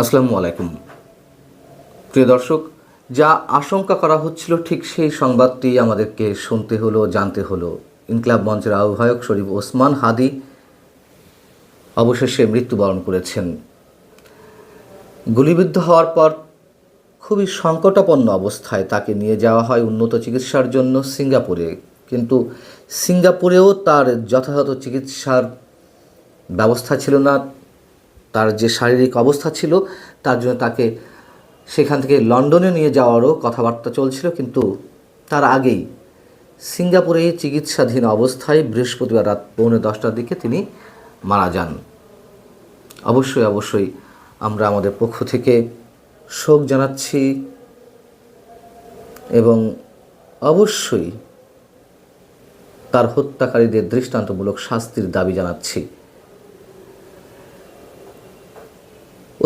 আসসালামু আলাইকুম। প্রিয় দর্শক, যা আশঙ্কা করা হচ্ছিল ঠিক সেই সংবাদটি আমাদেরকে শুনতে হলো, জানতে হলো। ইনকলাব মঞ্চের আহ্বায়ক শরীফ ওসমান হাদি অবশেষে মৃত্যুবরণ করেছেন। গুলিবিদ্ধ হওয়ার পর খুবই সংকটাপন্ন অবস্থায় তাকে নিয়ে যাওয়া হয় উন্নত চিকিৎসার জন্য সিঙ্গাপুরে। কিন্তু সিঙ্গাপুরেও তার যথাযথ চিকিৎসার ব্যবস্থা ছিল না। তার যে শারীরিক অবস্থা ছিল, তার জন্য তাকে সেখান থেকে লন্ডনে নিয়ে যাওয়ারও কথাবার্তা চলছিল, কিন্তু তার আগেই সিঙ্গাপুরে চিকিৎসাধীন অবস্থায় বৃহস্পতিবার রাত পৌনে দশটার দিকে তিনি মারা যান। অবশ্যই অবশ্যই আমরা আমাদের পক্ষ থেকে শোক জানাচ্ছি এবং অবশ্যই তার হত্যাকারীদের দৃষ্টান্তমূলক শাস্তির দাবি জানাচ্ছি।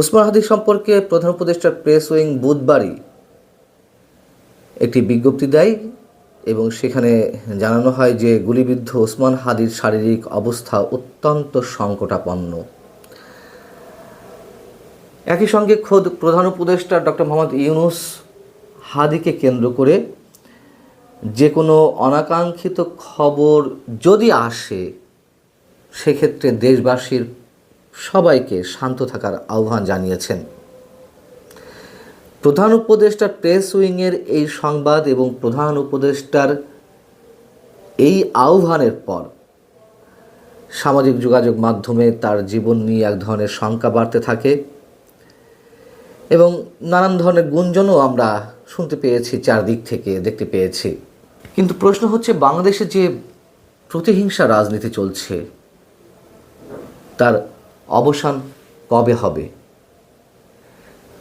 ওসমান হাদি সম্পর্কে প্রধান উপদেষ্টার প্রেস উইং বুধবারই একটি বিজ্ঞপ্তি দেয় এবং সেখানে জানানো হয় যে গুলিবিদ্ধ ওসমান হাদির শারীরিক অবস্থা অত্যন্ত সংকটাপন্ন। একই সঙ্গে খোদ প্রধান উপদেষ্টা ডক্টর মোহাম্মদ ইউনুস হাদিকে কেন্দ্র করে যে কোনো অনাকাঙ্ক্ষিত খবর যদি আসে, সেক্ষেত্রে দেশবাসীর সবাইকে শান্ত থাকার আহ্বান জানিয়েছেন। প্রধান উপদেষ্টার প্রেস উইংয়ের এই সংবাদ এবং প্রধান উপদেষ্টার এই আহ্বানের পর সামাজিক যোগাযোগ মাধ্যমে তার জীবন নিয়ে এক ধরনের শঙ্কা বাড়তে থাকে এবং নানান ধরনের গুঞ্জনও আমরা শুনতে পেয়েছি চারদিক থেকে, দেখতে পেয়েছি। কিন্তু প্রশ্ন হচ্ছে, বাংলাদেশে যে প্রতিহিংসা রাজনীতি চলছে, তার অবসান কবে হবে?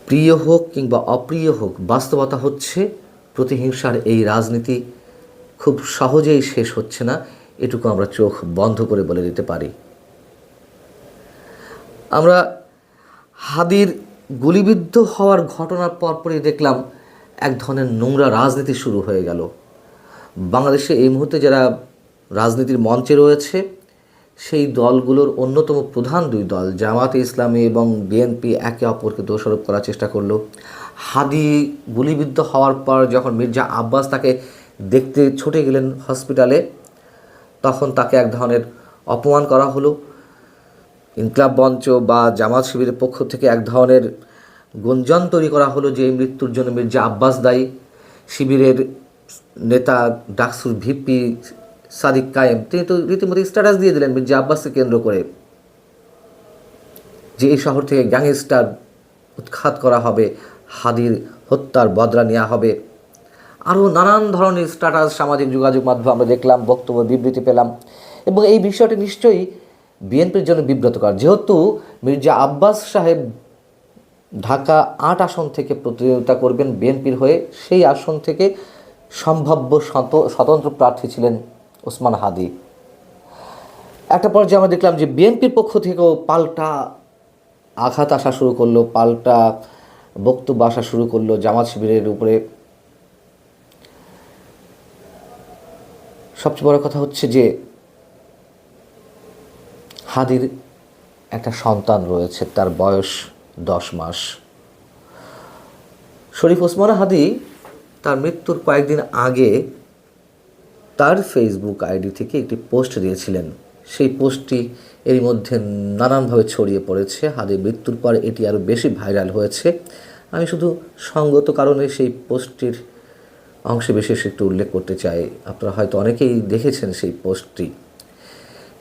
প্রিয় হোক কিংবা অপ্রিয় হোক, বাস্তবতা হচ্ছে প্রতিহিংসার এই রাজনীতি খুব সহজেই শেষ হচ্ছে না। এটুকু আমরা চোখ বন্ধ করে বলে দিতে পারি। আমরা হাদির গুলিবিদ্ধ হওয়ার ঘটনার পরপরই দেখলাম এক ধরনের নোংরা রাজনীতি শুরু হয়ে গেল। বাংলাদেশে এই মুহূর্তে যারা রাজনীতির মঞ্চে রয়েছে সেই দলগুলোর অন্যতম প্রধান দুই দল, জামাতে ইসলামী এবং বিএনপি, একে অপরকে দোষারোপ করার চেষ্টা করল। হাদি গুলিবিদ্ধ হওয়ার পর যখন মির্জা আব্বাস তাকে দেখতে ছুটে গেলেন হসপিটালে, তখন তাকে এক ধরনের অপমান করা হলো। ইনকলাব মঞ্চ বা জামাত শিবিরের পক্ষ থেকে এক ধরনের গুঞ্জন তৈরি করা হলো যে, এই মৃত্যুর জন্য মির্জা আব্বাস দায়ী। শিবিরের নেতা ডাকসুর ভিপি সাদিক কায়েম। তিনি তো রীতিমতো স্ট্যাটাস দিয়ে দিলেন মির্জা আব্বাসকে কেন্দ্র করে যে এই শহর থেকে গ্যাংস্টার উৎখাত করা হবে, হাদির হত্যার বদলা নেওয়া হবে। আরও নানান ধরনের স্ট্যাটাস সামাজিক যোগাযোগ মাধ্যমে আমরা দেখলাম, বক্তব্য, বিবৃতি পেলাম। এবং এই বিষয়টি নিশ্চয়ই বিএনপির জন্য বিব্রতকর। যেহেতু মির্জা আব্বাস সাহেব ঢাকা আট আসন থেকে প্রতিদ্বন্দ্বিতা করবেন বিএনপির হয়ে, সেই আসন থেকে সম্ভাব্য স্বত- স্বতন্ত্র প্রার্থী ছিলেন ওসমান হাদি। একটা পর্যায়ে আমরা দেখলাম যে বিএনপির পক্ষ থেকেও পাল্টা আঘাত আসা শুরু করল, পাল্টা বক্তব্য আসা শুরু করল জামাত শিবিরের উপরে। সবচেয়ে বড় কথা হচ্ছে যে হাদির একটা সন্তান রয়েছে, তার বয়স দশ মাস। শরীফ ওসমান হাদি তার মৃত্যুর কয়েকদিন আগে তার ফেসবুক আইডি থেকে একটি পোস্ট দিয়েছিলেন। সেই পোস্টটি এরই মধ্যে নানানভাবে ছড়িয়ে পড়েছে। হাদির মৃত্যুর পর এটি আরও বেশি ভাইরাল হয়েছে। আমি শুধু সঙ্গত কারণে সেই পোস্টটির অংশে বিশেষ একটু উল্লেখ করতে চাই। আপনারা হয়তো অনেকেই দেখেছেন সেই পোস্টটি।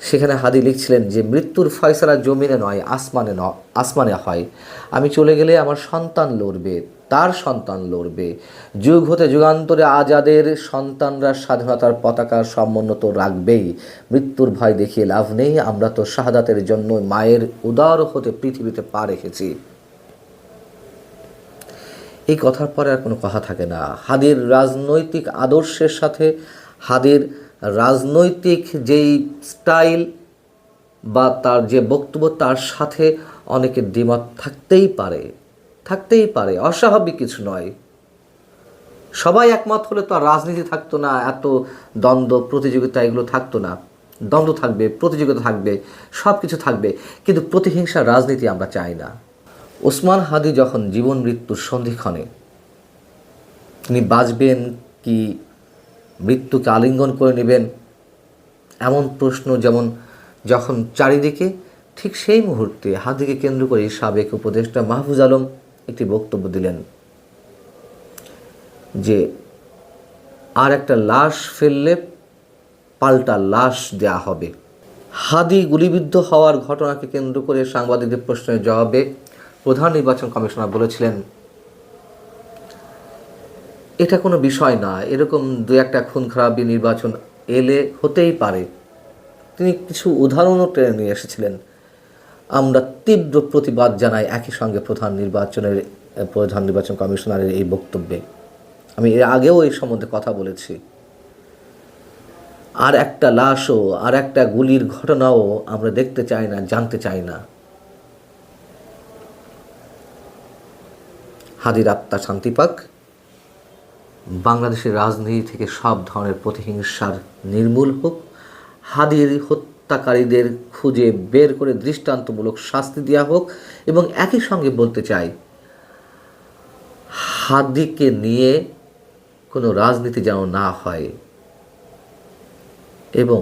সেখানে হাদি লিখছিলেন যে, মৃত্যুর ফয়সালা জমিনে নয়, আসমানে ন, আসমানে হয়। আমি চলে গেলে আমার সন্তান লড়বে। তার সন্তান লড়বে। যুগ হতে যুগান্তরে আজাদের সন্তানরা স্বাধীনতার পতাকা সমুন্নত রাখবেই। মৃত্যুর ভয় দেখিয়ে লাভ নেই, আমরা তো শাহাদাতের জন্য মায়ের উদার হতে পৃথিবীতে পা রেখেছি। এই কথার পরে আর কোনো কথা থাকে না। হাদির রাজনৈতিক আদর্শের সাথে, হাদির রাজনৈতিক যেই স্টাইল বা তার যে বক্তব্য, তার সাথে অনেকের দ্বিমত থাকতেই পারে। থাকতেই পারে, অস্বাভাবিক কিছু নয়। সবাই একমত হলে তো আর রাজনীতি থাকতো না, এত দ্বন্দ্ব, প্রতিযোগিতা এগুলো থাকতো না। দ্বন্দ্ব থাকবে, প্রতিযোগিতা থাকবে সব কিছু থাকবে, কিন্তু প্রতিহিংসার রাজনীতি আমরা চাই না। ওসমান হাদি যখন জীবন মৃত্যুর সন্ধিক্ষণে তিনি বাঁচবেন কি মৃত্যুকে আলিঙ্গন করে নেবেন? এমন প্রশ্ন যেমন যখন চারিদিকে, ঠিক সেই মুহূর্তে হাদিকে কেন্দ্র করে সাবেক উপদেষ্টা মাহফুজ আলম একটি বক্তব্য দিলেন যে আর একটা লাশ ফেললে পাল্টা লাশ দেয়া হবে। হাদি গুলিবিদ্ধ হওয়ার ঘটনাকে কেন্দ্র করে সাংবাদিকদের প্রশ্নের জবাবে প্রধান নির্বাচন কমিশনার বলেছিলেন, এটা কোনো বিষয় না, এরকম দু একটা খুন খারাপি নির্বাচন এলে হতেই পারে। তিনি কিছু উদাহরণও টেনে নিয়ে এসেছিলেন। আমরা তীব্র প্রতিবাদ জানাই একই সঙ্গে প্রধান নির্বাচনের, প্রধান নির্বাচন কমিশনারের এই বক্তব্যে। আমি এর আগেও এই সম্বন্ধে কথা বলেছি। আর একটা লাশও, আর একটা গুলির ঘটনাও আমরা দেখতে চাই না, জানতে চাই না। হাদির আত্মা শান্তি পাক। বাংলাদেশের রাজনীতি থেকে সব ধরনের প্রতিহিংসার নির্মূল হোক। হাদির হত্যাকারীদের খুঁজে বের করে দৃষ্টান্তমূলক শাস্তি দেওয়া হোক এবং একই সঙ্গে বলতে চাই হাদিকে নিয়ে কোনো রাজনীতি যেন না হয় এবং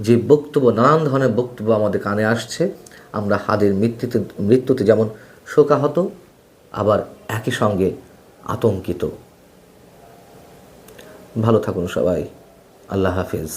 যে বক্তব্য, নানান ধরনের বক্তব্য আমাদের কানে আসছে, আমরা হাদির মৃত্যুতে মৃত্যুতে যেমন শোকাহত, আবার একই সঙ্গে আতঙ্কিত। ভালো থাকুন সবাই। আল্লাহ হাফিজ।